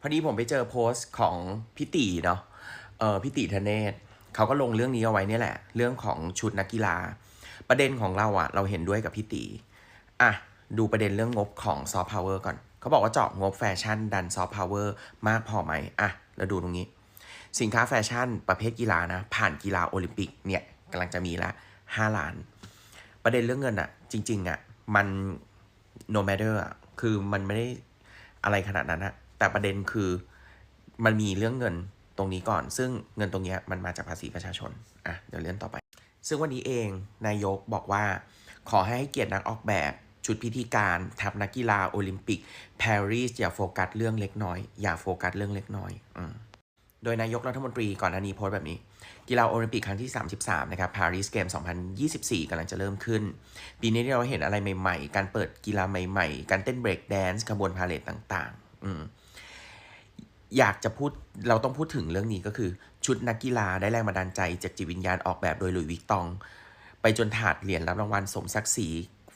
พอดีผมไปเจอโพสต์ของพี่ตีเนาะเออพี่ตีธเนศเขาก็ลงเรื่องนี้เอาไว้เนี่ยแหละ เรื่องของชุดนักกีฬา ประเด็นของเราอะเราเห็นด้วยกับพี่ตีอะดูประเด็นเรื่องงบของซอฟต์พาวเวอร์ก่อน เขาบอกว่าเจาะงบแฟชั่นดันซอฟต์พาวเวอร์มากพอไหมอะแล้วดูตรงนี้ สินค้าแฟชั่นประเภทกีฬานะ ผ่านกีฬาโอลิมปิกเนี่ยกำลังจะมีละ5ล้าน ประเด็นเรื่องเงินอะจริง ๆอะมัน no matter อะคือมันไม่ได้อะไรขนาดนั้นอะ แต่ประเด็นคือมันมีเรื่องเงินตรงนี้ก่อน ซึ่งเงินตรงนี้มันมาจากภาษีประชาชน อะ เดี๋ยวเลื่อนต่อไป ซึ่งวันนี้เองนายกบอกว่า ขอให้เกียรตินักออกแบบชุดพิธีการทัพนักกีฬาโอลิมปิกปารีสอย่าโฟกัสเรื่องเล็กน้อย อย่าโฟกัสเรื่องเล็กน้อยอโดยนายกรัฐมนตรีก่อนหน้านี้โพสต์แบบนี้ กีฬาโอลิมปิกครั้งที่ 33 นะครับปารีสเกม 2024กำลังจะเริ่มขึ้น ปีนี้ที่เราเห็นอะไรใหม่ ๆ การเปิดกีฬาใหม่ ๆ การเต้นเบรกแดนซ์ขบวนพาเลทต่าง ๆ อยากจะพูดเราต้องพูดถึงเรื่องนี้ก็คือ ชุดนักกีฬาได้แรงบันดาลใจจากจิตวิญญาณออกแบบโดยหลุยส์วิกตอง ไปจนถาดเหรียญรับรางวัลสมศักดิ์ศรี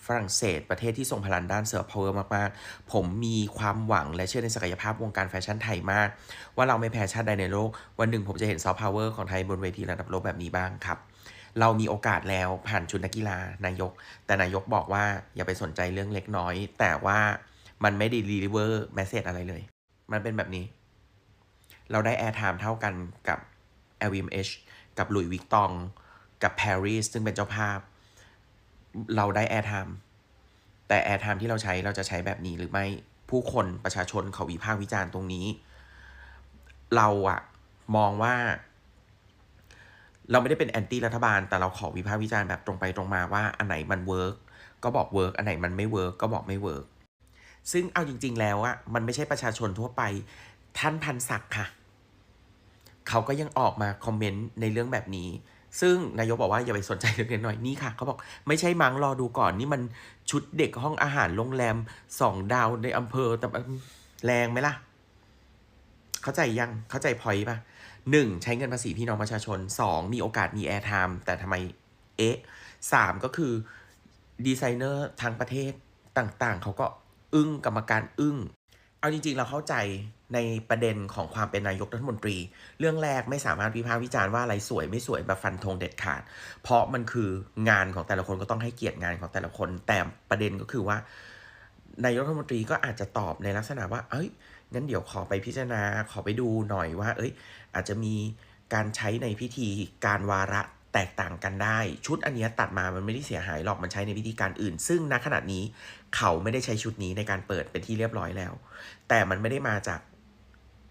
ฝรั่งเศส ประเทศที่ทรงพลังด้านเซิร์พาวเวอร์มาก ๆ ผมมีความหวังและเชื่อในศักยภาพวงการแฟชั่นไทยมาก ว่าเราไม่แพ้ชาติใดในโลก วันหนึ่งผมจะเห็นซอฟต์พาวเวอร์ของไทยบนเวทีระดับโลกแบบนี้บ้างครับ เรามีโอกาสแล้วผ่านชุดนักกีฬานายก แต่นายกบอกว่าอย่าไปสนใจเรื่องเล็กน้อย แต่ว่ามันไม่ได้รีลิเวอร์แมสเซจอะไรเลย มันเป็นแบบนี้ เราได้แอร์ไทม์เท่ากันกับ LVMH กับหลุยวิกตอง กับปารีสซึ่งเป็นเจ้าภาพ เราได้แอร์ไทม์แต่แอร์ไทม์ที่เราใช้เราจะใช้แบบนี้หรือไม่ผู้คนประชาชนเขาวิพากษ์วิจารณ์ตรงนี้ เราอะมองว่า เราไม่ได้เป็นแอนตี้รัฐบาล แต่เราขอวิพากษ์วิจารณ์แบบตรงไปตรงมาว่าอันไหนมันเวิร์กก็บอกเวิร์กอันไหนมันไม่เวิร์กก็บอกไม่เวิร์กซึ่งเอาจริง ๆ แล้วอะมันไม่ใช่ประชาชนทั่วไปท่านพันศักดิ์ค่ะ เขาก็ยังออกมาคอมเมนต์ในเรื่องแบบนี้ ซึ่งนายกบอกว่าอย่าไปสนใจเรื่องนี้หน่อยนี่ค่ะเขาบอกไม่ใช่มังรอดูก่อนนี่มันชุดเด็กห้องอาหารโรงแรมสองดาวในอำเภอแต่แรงไหมล่ะ เข้าใจยังเข้าใจพอยต์ป่ะหนึ่งใช้เงินภาษีพี่น้องประชาชนสองมีโอกาสมีแอร์ไทม์แต่ทำไมเอ๊ะสามก็คือดีไซเนอร์ทางประเทศต่างๆ เขาก็อึ้งกรรมการอึ้ง เอาจริงๆ เราเข้าใจในประเด็นของความเป็นนายกรัฐมนตรี เรื่องแรกไม่สามารถวิพากษ์วิจารณ์ว่าอะไรสวยไม่สวยแบบฟันธงเด็ดขาด เพราะมันคืองานของแต่ละคนก็ต้องให้เกียรติงานของแต่ละคน แต่ประเด็นก็คือว่านายกรัฐมนตรีก็อาจจะตอบในลักษณะว่า เอ้ยงั้นเดี๋ยวขอไปพิจารณาขอไปดูหน่อยว่า เอ้ย อาจจะมีการใช้ในพิธีการวาระ แตกต่างกันได้ ชุดอันเนี้ยตัดมามันไม่ได้เสียหายหรอกมันใช้ในพิธีการอื่น ซึ่งณขณะนี้เขาไม่ได้ใช้ชุดนี้ในการเปิดเป็นที่เรียบร้อยแล้ว แต่มันไม่ได้มาจาก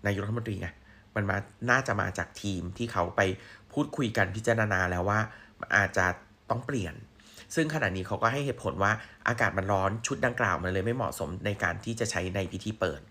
นายกรัฐมนตรีไงมันมาน่าจะมาจากทีมที่เขาไปพูดคุยกันพิจารณาแล้วว่าอาจจะต้องเปลี่ยน ซึ่งขณะนี้เขาก็ให้เหตุผลว่าอากาศมันร้อนชุดดังกล่าวมันเลยไม่เหมาะสมในการที่จะใช้ในพิธีเปิด